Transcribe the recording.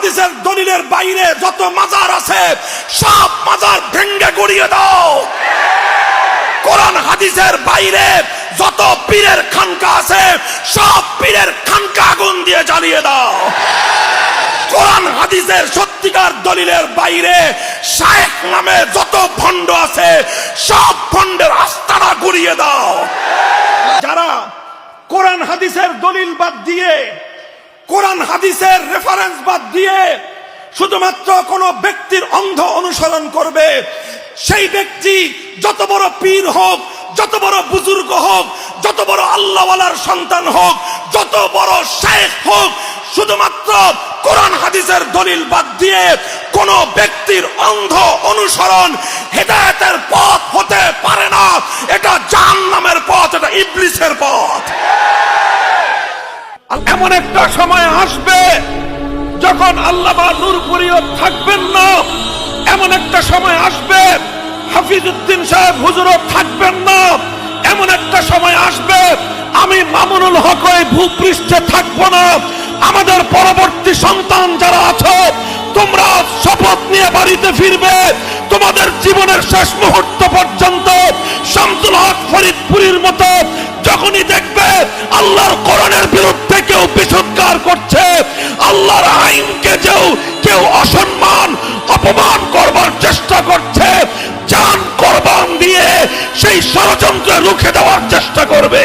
হাদিসের দলিলের বাইরে যত মাজার আছে, সব মাজার ভেঙ্গে গড়িয়ে দাও। কোরআন হাদিসের বাইরে যত পীরের খানকা আছে, সব পীরের খানকা আগুন দিয়ে জ্বালিয়ে দাও। কোরআন হাদিসের সত্যিকার দলিলের বাইরে শায়েখ নামে যত ভণ্ড আছে, সব ভণ্ডের আস্তানা গুড়িয়ে দাও। যারা কোরআন হাদিসের দলিল বাদ দিয়ে কোরআন হাদিসের রেফারেন্স বাদ দিয়ে শুধুমাত্র কোন ব্যক্তির অন্ধ অনুসরণ করবে। সেই ব্যক্তি যত বড় পীর হোক, যত বড় বুজুর্গ হোক, যত বড় আল্লাহওয়ালার সন্তান হোক, যত বড় শেখ হোক, শুধুমাত্র কোরআন হাদিসের দলিল বাদ দিয়ে কোন ব্যক্তির অন্ধ অনুসরণ হেদায়েতের পথ হতে পারে না। এটা জাহান্নামের পথ এটা ইবলিসের পথ আর এমন একটা সময় আসবে যখন আল্লাহ নূরপুরিও থাকবেন না। এমন একটা সময় আসবে, হাফিজউদ্দিন সাহেব হুজুরও থাকবেন না। এমন একটা সময় আসবে, আমি মামুনুল হক ওই ভূপৃষ্ঠে থাকব না। আমাদের পরবর্তী সন্তান যারা আছো, তোমরা শপথ নিয়ে বাড়িতে ফিরবে। তোমাদের জীবনের শেষ মুহূর্ত পর্যন্ত শামসুল হক ফরিদপুরীর মতো যখনই দেখবে আল্লাহর করণের বিরুদ্ধে কেউ বিষৎকার করছে, আল্লাহর আইনকে যেও, কেউ অসম্মান, অপমান করবার চেষ্টা করছে, জান করবান দিয়ে সেই ষড়যন্ত্র রুখে দেওয়ার চেষ্টা করবে।